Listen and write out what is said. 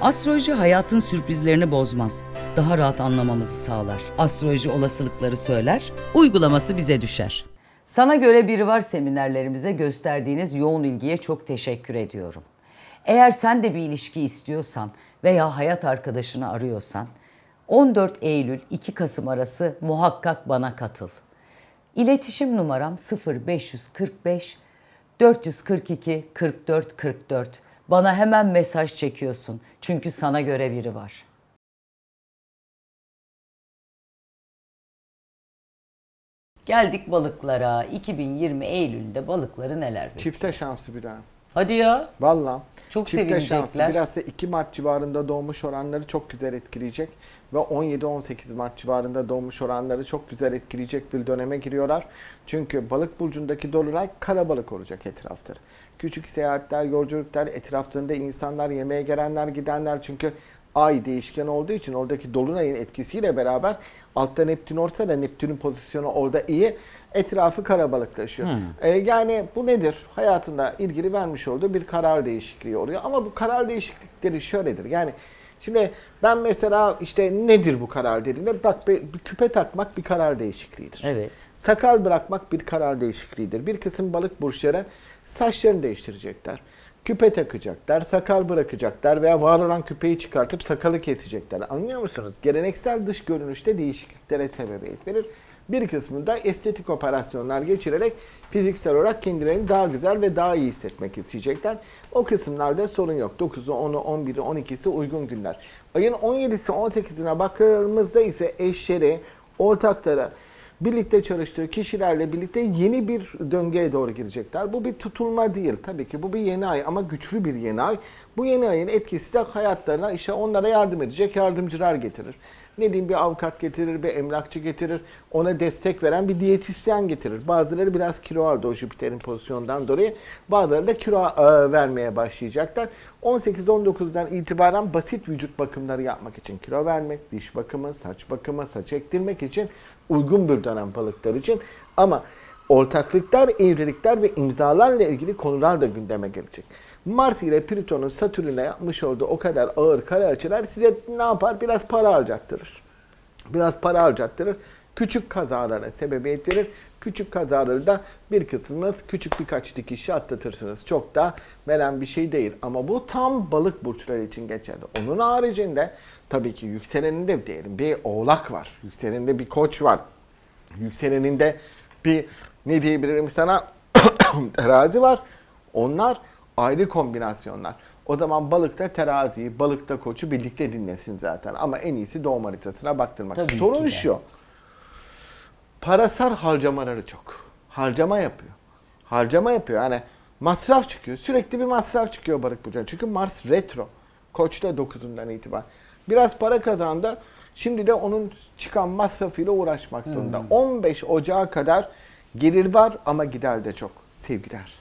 Astroloji hayatın sürprizlerini bozmaz. Daha rahat anlamamızı sağlar. Astroloji olasılıkları söyler, uygulaması bize düşer. Sana göre biri var seminerlerimize gösterdiğiniz yoğun ilgiye çok teşekkür ediyorum. Eğer sen de bir ilişki istiyorsan veya hayat arkadaşını arıyorsan 14 Eylül 2 Kasım arası muhakkak bana katıl. İletişim numaram 0545 442 44 44. Bana hemen mesaj çekiyorsun. Çünkü sana göre biri var. Geldik balıklara. 2020 Eylül'de balıkları neler bekliyor? Çifte şansı bir daha. Hadi ya. Valla. Çok Çifte sevinecekler. şansı biraz da 2 Mart civarında doğmuş oranları çok güzel etkileyecek. Ve 17-18 Mart civarında doğmuş oranları çok güzel etkileyecek bir döneme giriyorlar. Çünkü balık burcundaki dolunay karabalık olacak etrafları. Küçük seyahatler, yolculuklar, etraflarında insanlar, yemeğe gelenler, gidenler çünkü ay değişken olduğu için oradaki dolunayın etkisiyle beraber altta Neptün olsa da Neptün'ün pozisyonu orada iyi. Etrafı karabalıklaşıyor. Ee, yani bu nedir? Hayatında ilgili vermiş olduğu bir karar değişikliği oluyor. Ama bu karar değişiklikleri şöyledir. Yani şimdi ben mesela işte nedir bu karar dediğimde bak bir bir küpe takmak bir karar değişikliğidir. Evet. Sakal bırakmak bir karar değişikliğidir. Bir kısım balık burçları saçlarını değiştirecekler. Küpe takacaklar, sakal bırakacaklar veya var olan küpeyi çıkartıp sakalı kesecekler. Anlıyor musunuz? Geleneksel dış görünüşte değişikliklere sebebiyet verir. Bir kısmında estetik operasyonlar geçirerek fiziksel olarak kendilerini daha güzel ve daha iyi hissetmek isteyecekler. O kısımlarda sorun yok. 9'u, 10'u, 11'i, 12'si uygun günler. Ayın 17'si, 18'ine baktığımızda ise eşleri, ortakları, birlikte çalıştığı kişilerle birlikte yeni bir döngüye doğru girecekler. Bu bir tutulma değil tabii ki bu bir yeni ay ama güçlü bir yeni ay. Bu yeni ayın etkisi de hayatlarına işte onlara yardım edecek yardımcılar getirir. Ne diyeyim bir avukat getirir, bir emlakçı getirir, ona destek veren bir diyetisyen getirir. Bazıları biraz kilo aldı o Jüpiter'in pozisyondan dolayı. Bazıları da kilo e, vermeye başlayacaklar. 18-19'dan itibaren basit vücut bakımları yapmak için kilo vermek, diş bakımı, saç bakımı, saç ektirmek için uygun bir dönem balıklar için. Ama ortaklıklar, evlilikler ve imzalarla ilgili konular da gündeme gelecek. Mars ile Plüton'un Satürn'e yapmış olduğu o kadar ağır kare açılar size ne yapar? Biraz para harcattırır. Biraz para harcattırır. Küçük kazalara sebebiyet verir. Küçük kazaları da bir kısmınız küçük birkaç dikişi atlatırsınız. Çok da veren bir şey değil. Ama bu tam balık burçları için geçerli. Onun haricinde tabii ki yükseleninde diyelim bir oğlak var. Yükseleninde bir koç var. Yükseleninde bir ne diyebilirim sana terazi var. Onlar ayrı kombinasyonlar. O zaman balıkta teraziyi, balıkta koçu birlikte dinlesin zaten. Ama en iyisi doğum haritasına baktırmak. Tabii Sorun ki şu. Parasal harcamaları çok. Harcama yapıyor. Harcama yapıyor. Yani masraf çıkıyor. Sürekli bir masraf çıkıyor balık burcuna. Çünkü Mars retro. Koç'ta 9'undan itibaren. Biraz para kazandı. Şimdi de onun çıkan masrafıyla uğraşmak zorunda. 15 Ocağı kadar gelir var ama gider de çok. Sevgiler.